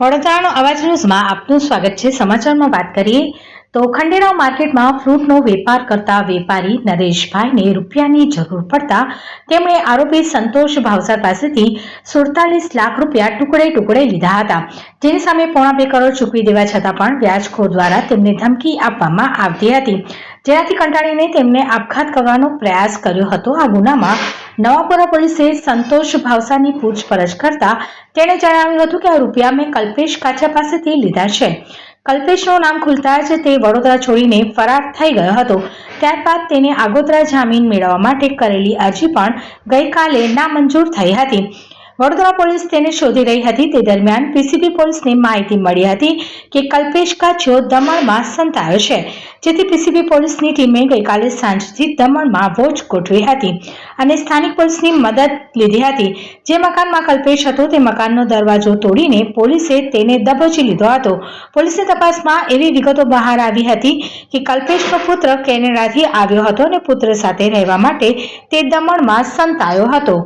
વડોદરાનો અવાજ ન્યૂઝમાં આપનું સ્વાગત છે. સમાચારમાં વાત કરીએ તો ખંડેરાવ માર્કેટમાં ફ્રૂટનો વેપાર કરતા વેપારી નરેશભાઈને રૂપિયાની જરૂર પડતા તેમણે આરોપી સંતોષ ભાવસાર પાસેથી સુડતાલીસ લાખ રૂપિયા ટુકડે ટુકડે લીધા હતા. જેની સામે પોણા બે કરોડ ચૂકવી દેવા છતાં પણ વ્યાજખોર દ્વારા તેમને ધમકી આપવામાં આવતી હતી. જેનાથી કંટાળીને તેમને આપઘાત કરવાનો પ્રયાસ કર્યો હતો. આ ગુનામાં નવાપુરા પોલીસે સંતોષ ભાવસાની પૂછપરછ કરતા તેણે જણાવ્યું હતું કે આ રૂપિયા મેં કલ્પેશ કાચા પાસેથી લીધા છે. કલ્પેશનું નામ ખુલતા જ તે વડોદરા છોડીને ફરાર થઈ ગયો હતો. ત્યારબાદ તેને આગોતરા જામીન મેળવવા માટે કરેલી અરજી પણ ગઈકાલે નામંજૂર થઈ હતી. વડોદરા પોલીસ તેને શોધી રહી હતી. તે દરમિયાન પીસીબી પોલીસને માહિતી મળી હતી કે કલ્પેશ કાછો દમણમાં સંતાયો છે. જેથી પીસીબી પોલીસની ટીમે ગઈકાલે સાંજથી દમણમાં વોચ ગોઠવી હતી અને સ્થાનિક પોલીસની મદદ લીધી હતી. જે મકાનમાં કલ્પેશ હતો તે મકાનનો દરવાજો તોડીને પોલીસે તેને દબોચી લીધો હતો. પોલીસની તપાસમાં એવી વિગતો બહાર આવી હતી કે કલ્પેશનો પુત્ર કેનેડાથી આવ્યો હતો અને પુત્ર સાથે રહેવા માટે તે દમણમાં સંતાયો હતો.